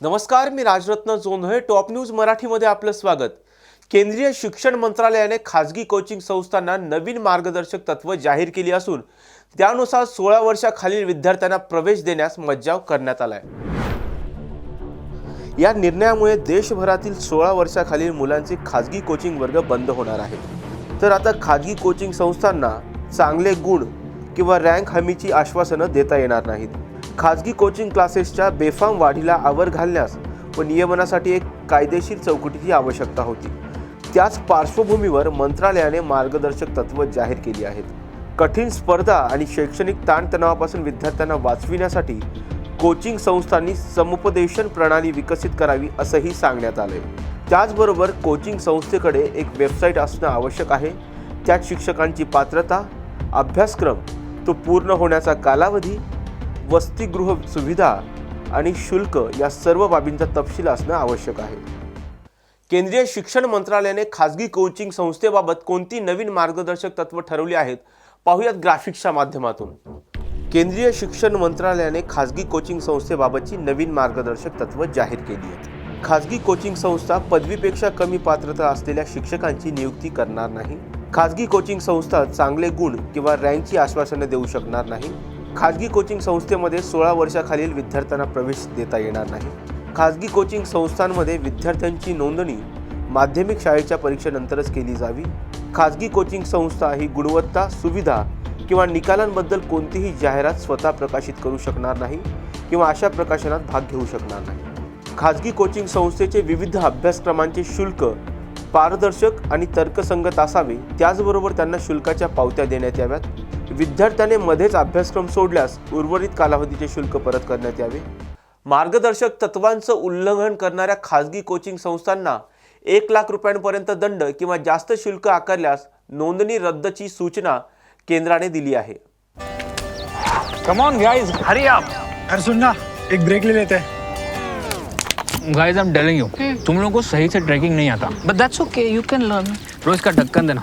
नमस्कार मी Rajratna Jondhale top news मराठीमध्ये आपलं स्वागत. केंद्रीय शिक्षण मंत्रालयाने खाजगी कोचिंग संस्थांना नवीन मार्गदर्शक तत्व जाहीर केली असून त्यानुसार सोळा वर्षाखालील विद्यार्थ्यांना प्रवेश देण्यास मज्जाव करण्यात आलाय. या निर्णयामुळे देशभरातील सोळा वर्षाखालील मुलांचे खाजगी कोचिंग वर्ग बंद होणार आहेत. तर आता खाजगी कोचिंग संस्थांना चांगले गुण किंवा रँक हमीची आश्वासनं देता येणार नाहीत. खाजगी कोचिंग क्लासेसच्या बेफाम वाढीला आवर घालण्यास व नियमनासाठी एक कायदेशीर चौकटीची आवश्यकता होती. त्याच पार्श्वभूमीवर मंत्रालयाने मार्गदर्शक तत्व जाहीर केली आहेत. कठीण स्पर्धा आणि शैक्षणिक ताणतणावापासून विद्यार्थ्यांना वाचविण्यासाठी कोचिंग संस्थांनी समुपदेशन प्रणाली विकसित करावी असंही सांगण्यात आलंय. त्याचबरोबर कोचिंग संस्थेकडे एक वेबसाईट असणं आवश्यक आहे. त्यात शिक्षकांची पात्रता अभ्यासक्रम तो पूर्ण होण्याचा कालावधी वसतिगृह सुविधा आणि शुल्क या सर्व बाबींचा तपशील असणं आवश्यक आहे. केंद्रीय शिक्षण मंत्रालयाने खाजगी कोचिंग संस्थेबाबत कोणती नवीन मार्गदर्शक तत्व ठरवली आहेत पाहूयात ग्राफिक्सच्या माध्यमातून. केंद्रीय शिक्षण मंत्रालयाने खाजगी कोचिंग संस्थेबाबतची नवीन मार्गदर्शक तत्व जाहीर केली आहेत. खाजगी कोचिंग संस्था पदवीपेक्षा कमी पात्रता असलेल्या शिक्षकांची नियुक्ती करणार नाही. खाजगी कोचिंग संस्था चांगले गुण किंवा रँकची आश्वासनं देऊ शकणार नाही. खाजगी कोचिंग संस्थेमध्ये सोळा वर्षाखालील विद्यार्थ्यांना प्रवेश देता येणार नाही. खाजगी कोचिंग संस्थांमध्ये विद्यार्थ्यांची नोंदणी माध्यमिक शाळेच्या परीक्षेनंतरच केली जावी. खाजगी कोचिंग संस्था ही गुणवत्ता सुविधा किंवा निकालांबद्दल कोणतीही जाहिरात स्वतः प्रकाशित करू शकणार नाही किंवा अशा प्रकाशनात भाग घेऊ शकणार नाही. खाजगी कोचिंग संस्थेचे विविध अभ्यासक्रमांचे शुल्क पारदर्शक आणि तर्कसंगत असावे त्याचबरोबर त्यांना शुल्काच्या पावत्या देण्यात याव्यात. विद्यार्थ्याने मध्येच अभ्यासक्रम सोडल्यास उर्वरित कालावधीचे शुल्क परत करण्यात यावे. मार्गदर्शक तत्वांचं उल्लंघन करणाऱ्या खाजगी कोचिंग संस्थांना एक लाख रुपयांपर्यंत दंड किंवा जास्त शुल्क आकारल्यास नोंदणी रद्दची सूचना केंद्राने दिली आहे. Come on guys hurry up अरे सुन ना एक ब्रेक ले लेते. हैं guys I am telling you तुम लोगों को सही से ट्रैकिंग नहीं आता. But that's okay, you can learn. रोज का ढक्कन देना.